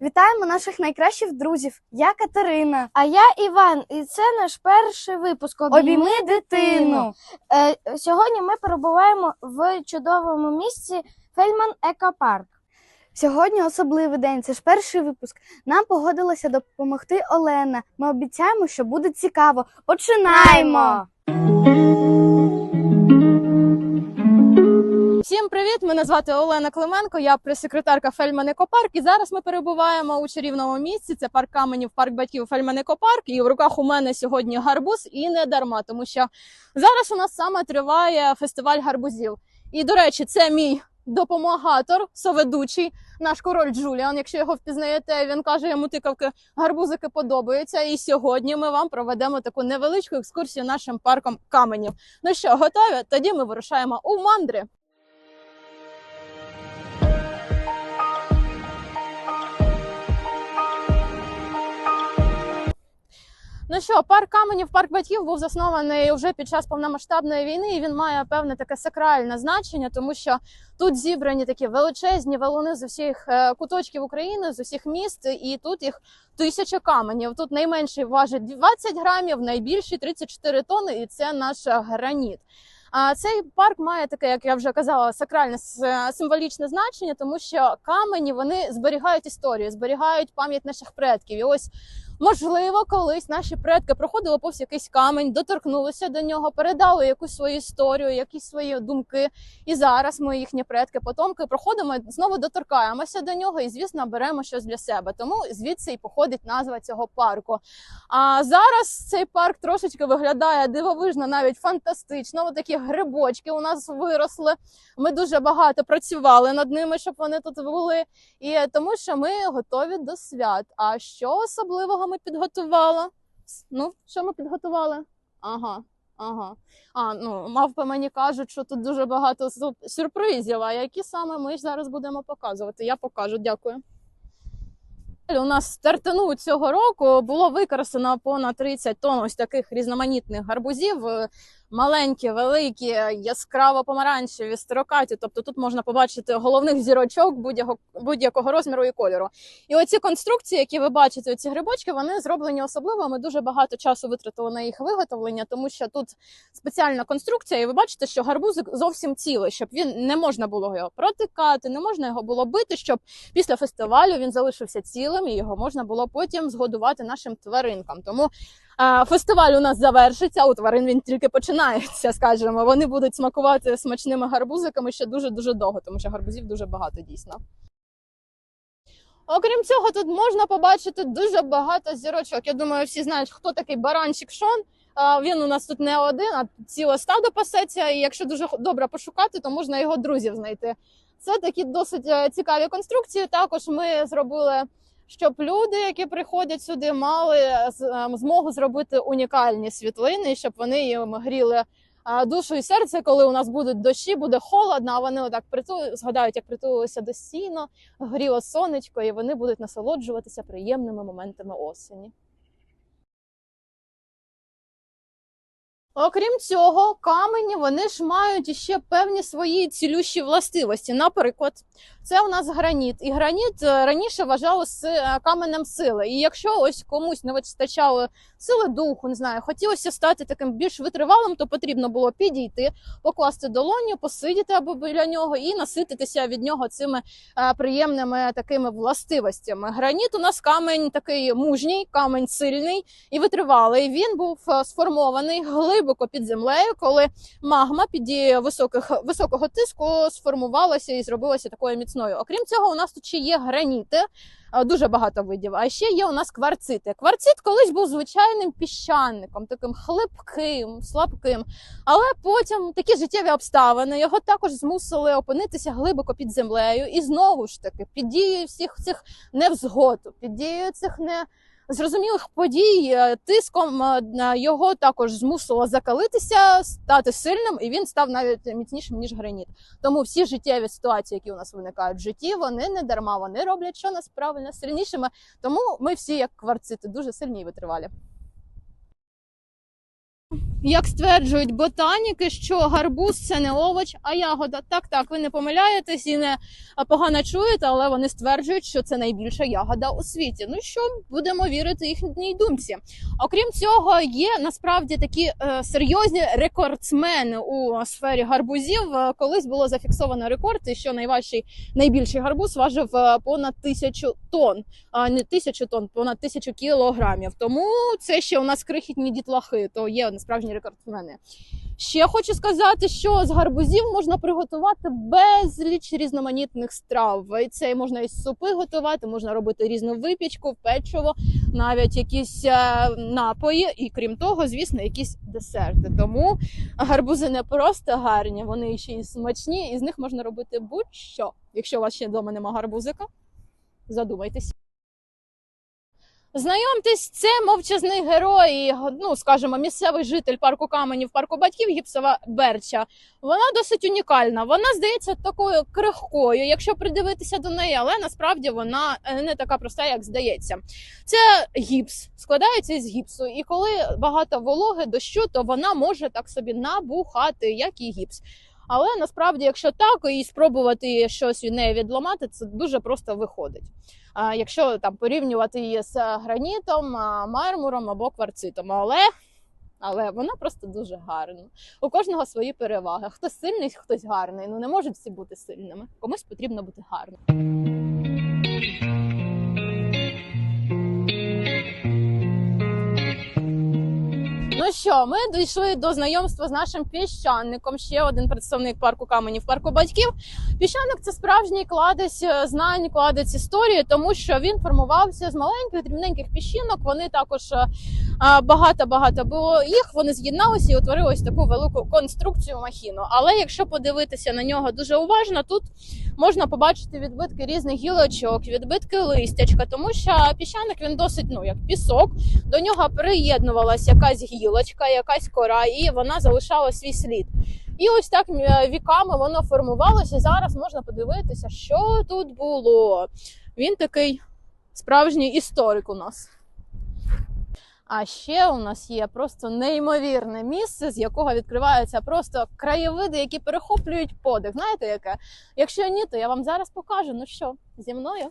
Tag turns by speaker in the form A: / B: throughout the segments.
A: Вітаємо наших найкращих друзів. Я Катерина.
B: А я Іван, і це наш перший випуск
A: Обійми дитину.
B: Е, сьогодні ми перебуваємо в чудовому місці Фельман Екопарк.
A: Сьогодні особливий день. Це ж перший випуск. Нам погодилася допомогти Олена. Ми обіцяємо, що буде цікаво. Починаємо!
C: Всім привіт! Мене звати Олена Клименко, я прес-секретарка Фельман Екопарк. І зараз ми перебуваємо у чарівному місці. Це парк каменів, парк батьків Фельман Екопарк. І в руках у мене сьогодні гарбуз, і не дарма, тому що зараз у нас саме триває фестиваль гарбузів. І до речі, це мій допомагатор, соведучий, наш король Джуліан. Якщо його впізнаєте, він каже, йому тикавки гарбузики подобаються. І сьогодні ми вам проведемо таку невеличку екскурсію нашим парком каменів. Ну що, готові? Тоді ми вирушаємо у мандри. Ну що, парк каменів, парк батьків був заснований вже під час повномасштабної війни, і він має певне таке сакральне значення, тому що тут зібрані такі величезні валуни з усіх е, куточків України, з усіх міст, і тут їх тисяча каменів. Тут найменший важить 20 грамів, найбільший 34 тонни, і це наш граніт. А цей парк має таке, як я вже казала, сакральне символічне значення, тому що камені вони зберігають історію, зберігають пам'ять наших предків. І ось Можливо, колись наші предки проходили повз якийсь камень, доторкнулися до нього, передали якусь свою історію, якісь свої думки. І зараз ми, їхні предки, потомки, проходимо знову доторкаємося до нього і, звісно, беремо щось для себе. Тому звідси і походить назва цього парку. А зараз цей парк трошечки виглядає дивовижно, навіть фантастично. Ось такі грибочки у нас виросли. Ми дуже багато працювали над ними, щоб вони тут були. І тому що ми готові до свят. А що особливого ми підготували? Ну, що ми підготували? Ага, ага. А, ну, мавпи мені кажуть, що тут дуже багато сюрпризів. А які саме ми зараз будемо показувати? Я покажу, дякую. У нас стартану цього року було використано понад 30 тонн ось таких різноманітних гарбузів. Маленькі, великі, яскраво помаранчеві, строкаті. Тобто тут можна побачити головних зірочок будь-якого розміру і кольору. І оці конструкції, які ви бачите, ці грибочки, вони зроблені особливо. Ми дуже багато часу витратили на їх виготовлення, тому що тут спеціальна конструкція, і ви бачите, що гарбузик зовсім цілий, щоб він не можна було його протикати, не можна його було бити, щоб після фестивалю він залишився цілим і його можна було потім згодувати нашим тваринкам. Тому а, Фестиваль у нас завершиться, у тварин він тільки починається, скажімо. Вони будуть смакувати смачними гарбузиками ще дуже дуже довго, тому що гарбузів дуже багато дійсно. Окрім цього, тут можна побачити дуже багато зірочок. Я думаю, всі знають, хто такий баранчик Шон. Він у нас тут не один, а ціле стадо пасеться. І якщо дуже добре пошукати, то можна його друзів знайти. Це такі досить е, цікаві конструкції. Також ми зробили щоб люди, які приходять сюди, мали ем, змогу зробити унікальні світлини, щоб вони їм гріли душу і серце, коли у нас будуть дощі, буде холодно, а вони отак приту... згадають, як притулилися до сіна, гріло сонечко, і вони будуть насолоджуватися приємними моментами осені. Окрім цього, камені вони ж мають іще певні свої цілющі властивості. Наприклад, це у нас граніт, і граніт е, раніше вважали е, каменем сили. І якщо ось комусь не вистачало сили духу, не знаю, хотілося стати таким більш витривалим, то потрібно було підійти, покласти долоню, посидіти або біля нього і насититися від нього цими е, приємними такими властивостями. Граніт у нас камень такий мужній, камень сильний і витривалий. Він був сформований глибоко під землею, коли магма під дією високих високого тиску сформувалася і зробилася такою міцною. Окрім цього, у нас тут ще є граніти. Дуже багато видів. А ще є у нас кварцити. Кварцит колись був звичайним піщаником, таким хлипким, слабким. Але потім такі життєві обставини його також змусили опинитися глибоко під землею. І знову ж таки, під дією всіх цих невзгод, під дією цих не зрозумілих подій, е, тиском е, на його також змусило закалитися, стати сильним, і він став навіть міцнішим ніж граніт. Тому всі життєві ситуації, які у нас виникають в житті, вони не дарма, вони роблять що нас правильно сильнішими. Тому ми всі, як кварцити, дуже сильні і витривалі. Як стверджують ботаніки, що гарбуз це не овоч, а ягода. Так, так, ви не помиляєтесь і не погано чуєте, але вони стверджують, що це найбільша ягода у світі. Ну що будемо вірити їхній думці. Окрім цього, є насправді такі е, серйозні рекордсмени у сфері гарбузів. Е, Колись було зафіксовано рекорд, і що найважчий найбільший гарбуз важив е, понад тисячу тонн, а не тисячу тонн, понад тисячу кілограмів. Тому це ще у нас крихітні дітлахи, то є справжні рекордсмени. Ще хочу сказати, що з гарбузів можна приготувати безліч різноманітних страв. І це можна із супи готувати, можна робити різну випічку, печиво, навіть якісь е, напої, і крім того, звісно, якісь десерти. Тому гарбузи не просто гарні, вони ще й смачні, і з них можна робити будь-що. Якщо у вас ще вдома нема гарбузика, задумайтесь. Знайомтесь, це мовчазний герой, ну скажімо, місцевий житель парку каменів, парку батьків гіпсова берча. Вона досить унікальна. Вона здається такою крихкою, якщо придивитися до неї, але насправді вона е, не така проста, як здається. Це гіпс, складається із гіпсу, і коли багато вологи дощу, то вона може так собі набухати, як і гіпс. Але насправді, якщо так і спробувати щось від неї відламати, це дуже просто виходить. А якщо там порівнювати її з гранітом, мармуром або кварцитом, але. Але вона просто дуже гарна. У кожного свої переваги. Хтось сильний, хтось гарний. Ну не можуть всі бути сильними. Комусь потрібно бути гарним. Ну що, ми дійшли до знайомства з нашим піщаником. Ще один представник парку каменів, парку батьків. Піщаник це справжній кладець е, знань, кладець історії, тому що він формувався з маленьких дрібненьких піщинок. Вони також е, багато багато було їх. Вони з'єдналися і утворили ось таку велику конструкцію махіну. Але якщо подивитися на нього дуже уважно, тут можна побачити відбитки різних гілочок, відбитки листячка, тому що піщаник він досить ну як пісок. До нього приєднувалася якась гілочка, якась кора, і вона залишала свій слід. І ось так е, віками воно формувалося. Зараз можна подивитися, що тут було. Він такий справжній історик у нас. А ще у нас є просто неймовірне місце, з якого відкриваються просто краєвиди, які перехоплюють подих. Знаєте яке? Якщо ні, то я вам зараз покажу. Ну що, зі мною?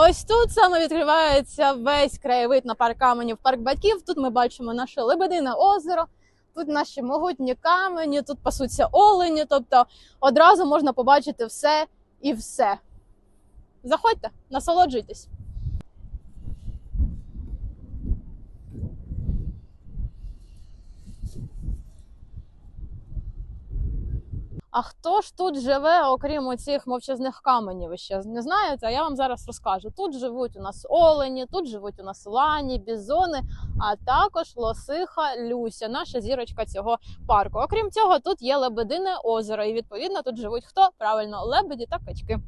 C: Ось тут саме відкривається весь краєвид на парк каменів, парк батьків. Тут ми бачимо наше Лебедине озеро, тут наші могутні камені, тут пасуться олені. Тобто одразу можна побачити все і все. Заходьте, насолоджуйтесь. А хто ж тут живе, окрім цих мовчазних каменів? Ви ще не знаєте? А я вам зараз розкажу. Тут живуть у нас олені, тут живуть у нас лані, бізони, а також лосиха Люся, наша зірочка цього парку. Окрім цього, тут є лебедине озеро, і відповідно тут живуть хто? Правильно, лебеді та качки.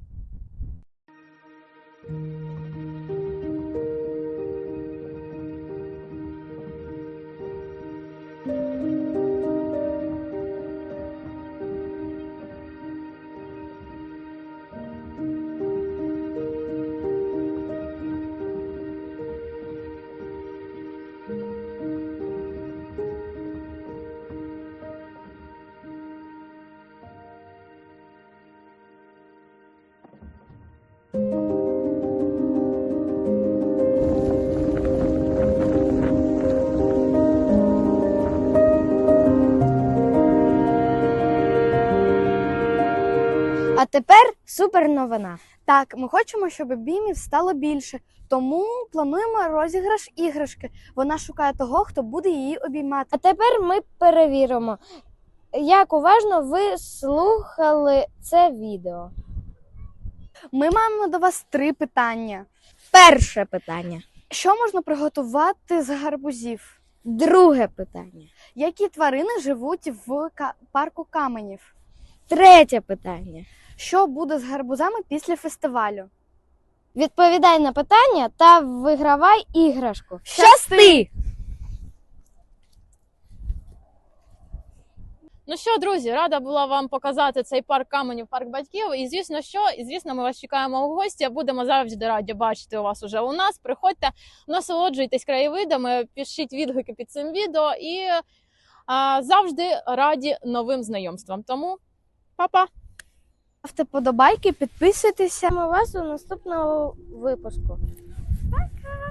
B: Тепер супер новина.
A: Так, ми хочемо, щоб бімів стало більше, тому плануємо розіграш іграшки. Вона шукає того, хто буде її обіймати.
B: А тепер ми перевіримо, як уважно ви слухали це відео.
A: Ми маємо до вас три питання:
B: Перше питання.
A: що можна приготувати з гарбузів?
B: Друге питання.
A: Які тварини живуть в парку каменів?
B: Третє питання.
A: Що буде з гарбузами після фестивалю?
B: Відповідай на питання та вигравай іграшку.
A: Щасти!
C: Ну що, друзі, рада була вам показати цей парк каменів, парк батьків. І звісно, що і звісно, ми вас чекаємо у гості. Будемо завжди раді бачити вас уже у нас. Приходьте, насолоджуйтесь краєвидами, пишіть відгуки під цим відео і а, завжди раді новим знайомствам. Тому па-па!
A: Ставте подобайки, підписуйтеся.
B: Ми вас у наступному випуску. Пока!